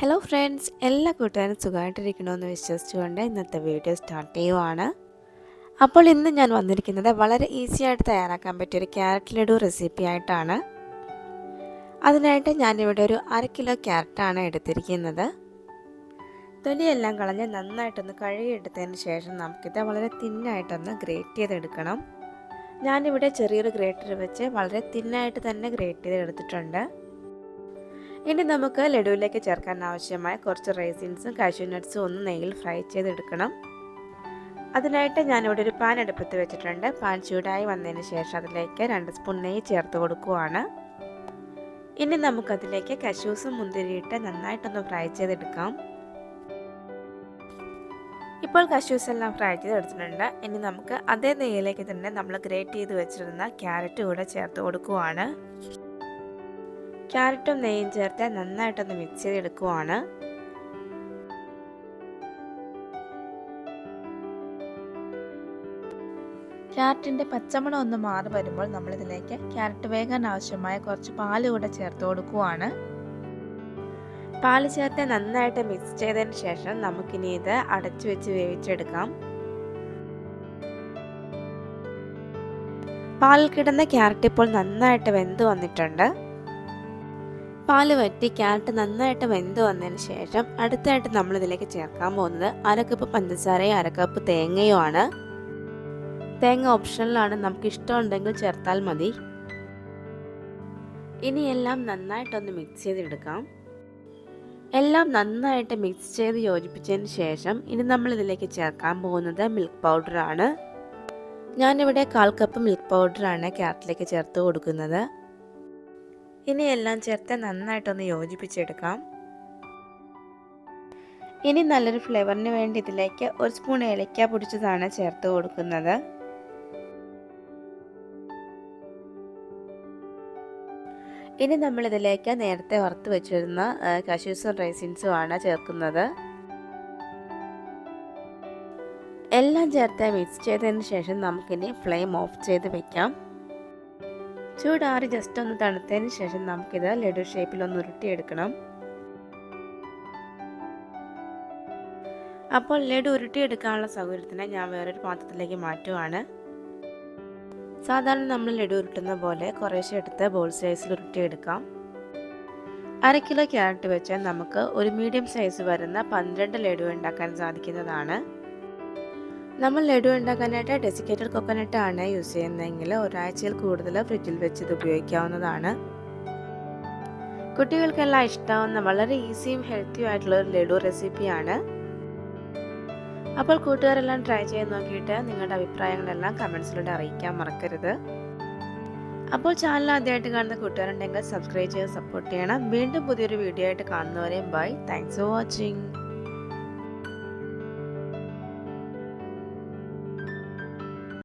Hello friends എല്ലാ കൂട്ടുകാരും സുഖമായിട്ടിരിക്കണമെന്ന് വിശ്വസിച്ചുകൊണ്ട് ഇന്നത്തെ വീഡിയോ സ്റ്റാർട്ട് ചെയ്യുവാണ്. അപ്പോൾ ഇന്ന് ഞാൻ വന്നിരിക്കുന്നത് വളരെ ഈസി ആയിട്ട് തയ്യാറാക്കാൻ പറ്റിയ ഒരു ക്യാരറ്റ് ലഡു റെസിപ്പി ആയിട്ടാണ്. അതിനായിട്ട് ഞാനിവിടെ ഒരു അര കിലോ ക്യാരറ്റാണ് എടുത്തിരിക്കുന്നത്. തൊലിയെല്ലാം കളഞ്ഞ് നന്നായിട്ടൊന്ന് കഴുകിയെടുത്തതിന് ശേഷം നമുക്കിത് വളരെ തിന്നായിട്ടൊന്ന് ഗ്രേറ്റ് ചെയ്തെടുക്കണം. ഞാനിവിടെ ചെറിയൊരു ഗ്രേറ്റർ വെച്ച് വളരെ തിന്നായിട്ട് തന്നെ ഗ്രേറ്റ് ചെയ്തെടുത്തിട്ടുണ്ട്. ഇനി നമുക്ക് ലഡുവിലേക്ക് ചേർക്കാൻ ആവശ്യമായ കുറച്ച് റൈസിൻസും കാഷ്യൂ നട്ട്സും ഒന്ന് നെയ്യിൽ ഫ്രൈ ചെയ്തെടുക്കണം. അതിനായിട്ട് ഞാനിവിടെ ഒരു പാൻ അടുപ്പത്ത് വെച്ചിട്ടുണ്ട്. പാൻ ചൂടായി വന്നതിന് ശേഷം അതിലേക്ക് രണ്ട് സ്പൂൺ നെയ്യ് ചേർത്ത് കൊടുക്കുവാണ്. ഇനി നമുക്കതിലേക്ക് കശൂസും മുന്തിരിയിട്ട് നന്നായിട്ടൊന്ന് ഫ്രൈ ചെയ്തെടുക്കാം. ഇപ്പോൾ കശൂസ് എല്ലാം ഫ്രൈ ചെയ്തെടുത്തിട്ടുണ്ട്. ഇനി നമുക്ക് അതേ നെയ്യിലേക്ക് തന്നെ നമ്മൾ ഗ്രേറ്റ് ചെയ്ത് വെച്ചിരുന്ന ക്യാരറ്റ് കൂടെ ചേർത്ത് കൊടുക്കുവാണ്. ക്യാരറ്റും നെയ്യും ചേർത്ത് നന്നായിട്ടൊന്ന് മിക്സ് ചെയ്തെടുക്കുവാണ്. ക്യാരറ്റിന്റെ പച്ചമണം ഒന്ന് മാറി വരുമ്പോൾ നമ്മളിതിലേക്ക് ക്യാരറ്റ് വേകാൻ ആവശ്യമായ കുറച്ച് പാൽ കൂടെ ചേർത്ത് കൊടുക്കുവാണ്. പാൽ ചേർത്ത് നന്നായിട്ട് മിക്സ് ചെയ്തതിന് ശേഷം നമുക്കിനി ഇത് അടച്ചു വെച്ച് വേവിച്ചെടുക്കാം. പാലിൽ കിടന്ന ക്യാരറ്റ് ഇപ്പോൾ നന്നായിട്ട് വെന്ത് വന്നിട്ടുണ്ട്. പാൽ വറ്റി ക്യാരറ്റ് നന്നായിട്ട് വെന്ത് വന്നതിന് ശേഷം അടുത്തായിട്ട് നമ്മൾ ഇതിലേക്ക് ചേർക്കാൻ പോകുന്നത് അരക്കപ്പ് പഞ്ചസാരയും അരക്കപ്പ് തേങ്ങയും ആണ് തേങ്ങ ഓപ്ഷനിലാണ് നമുക്ക് ഇഷ്ടമുണ്ടെങ്കിൽ ചേർത്താൽ മതി. ഇനി എല്ലാം നന്നായിട്ടൊന്ന് മിക്സ് ചെയ്തെടുക്കാം. എല്ലാം നന്നായിട്ട് മിക്സ് ചെയ്ത് യോജിപ്പിച്ചതിന് ശേഷം ഇനി നമ്മൾ ഇതിലേക്ക് ചേർക്കാൻ പോകുന്നത് മിൽക്ക് പൗഡറാണ് ഞാനിവിടെ കാൽ കപ്പ് മിൽക്ക് പൗഡറാണ് ക്യാരറ്റിലേക്ക് ചേർത്ത് കൊടുക്കുന്നത്. ഇനി എല്ലാം ചേർത്ത് നന്നായിട്ടൊന്ന് യോജിപ്പിച്ചെടുക്കാം. ഇനി നല്ലൊരു ഫ്ലേവറിന് വേണ്ടി ഇതിലേക്ക് ഒരു സ്പൂൺ ഏലക്ക പൊടിച്ചതാണ് ചേർത്ത് കൊടുക്കുന്നത്. ഇനി നമ്മൾ ഇതിലേക്ക് നേരത്തെ വറുത്ത് വെച്ചിരുന്ന കശൂസും റൈസിൻസും ആണ് ചേർക്കുന്നത്. എല്ലാം ചേർത്ത് മിക്സ് ചെയ്തതിന് ശേഷം നമുക്കിനി ഫ്ലെയിം ഓഫ് ചെയ്ത് വെക്കാം. ചൂടാറി ജസ്റ്റ് ഒന്ന് തണുത്തതിന് ശേഷം നമുക്കിത് ലഡു ഷേപ്പിൽ ഒന്ന് ഉരുട്ടിയെടുക്കണം. അപ്പോൾ ലഡു ഉരുട്ടിയെടുക്കാനുള്ള സൗകര്യത്തിന് ഞാൻ വേറൊരു പാത്രത്തിലേക്ക് മാറ്റുവാണ്. സാധാരണ നമ്മൾ ലഡു ഉരുട്ടുന്ന പോലെ കുറേശ്ശെ എടുത്ത് ബോൾ സൈസിൽ ഉരുട്ടിയെടുക്കാം. അര കിലോ ക്യാരറ്റ് വെച്ച് നമുക്ക് ഒരു മീഡിയം സൈസ് വരുന്ന പന്ത്രണ്ട് ലഡു ഉണ്ടാക്കാൻ സാധിക്കുന്നതാണ്. നമ്മൾ ലഡു ഉണ്ടാക്കാനായിട്ട് ഡെസിക്കേറ്റഡ് കൊക്കനട്ട് ആണ് യൂസ് ചെയ്യുന്നതെങ്കിൽ ഒരാഴ്ചയിൽ കൂടുതൽ ഫ്രിഡ്ജിൽ വെച്ച് ഇത് ഉപയോഗിക്കാവുന്നതാണ്. കുട്ടികൾക്കെല്ലാം ഇഷ്ടമാവുന്ന വളരെ ഈസിയും ഹെൽത്തിയും ആയിട്ടുള്ള ഒരു ലഡു റെസിപ്പിയാണ് അപ്പോൾ കൂട്ടുകാരെല്ലാം ട്രൈ ചെയ്ത് നോക്കിയിട്ട് നിങ്ങളുടെ അഭിപ്രായങ്ങളെല്ലാം കമൻസിലൂടെ അറിയിക്കാൻ മറക്കരുത്. അപ്പോൾ ചാനൽ ആദ്യമായിട്ട് കാണുന്ന കൂട്ടുകാരുണ്ടെങ്കിൽ സബ്സ്ക്രൈബ് ചെയ്ത് സപ്പോർട്ട് ചെയ്യണം. വീണ്ടും പുതിയൊരു വീഡിയോ ആയിട്ട് കാണുന്നവരെയും ബൈ താങ്ക്സ് ഫോർ വാച്ചിങ്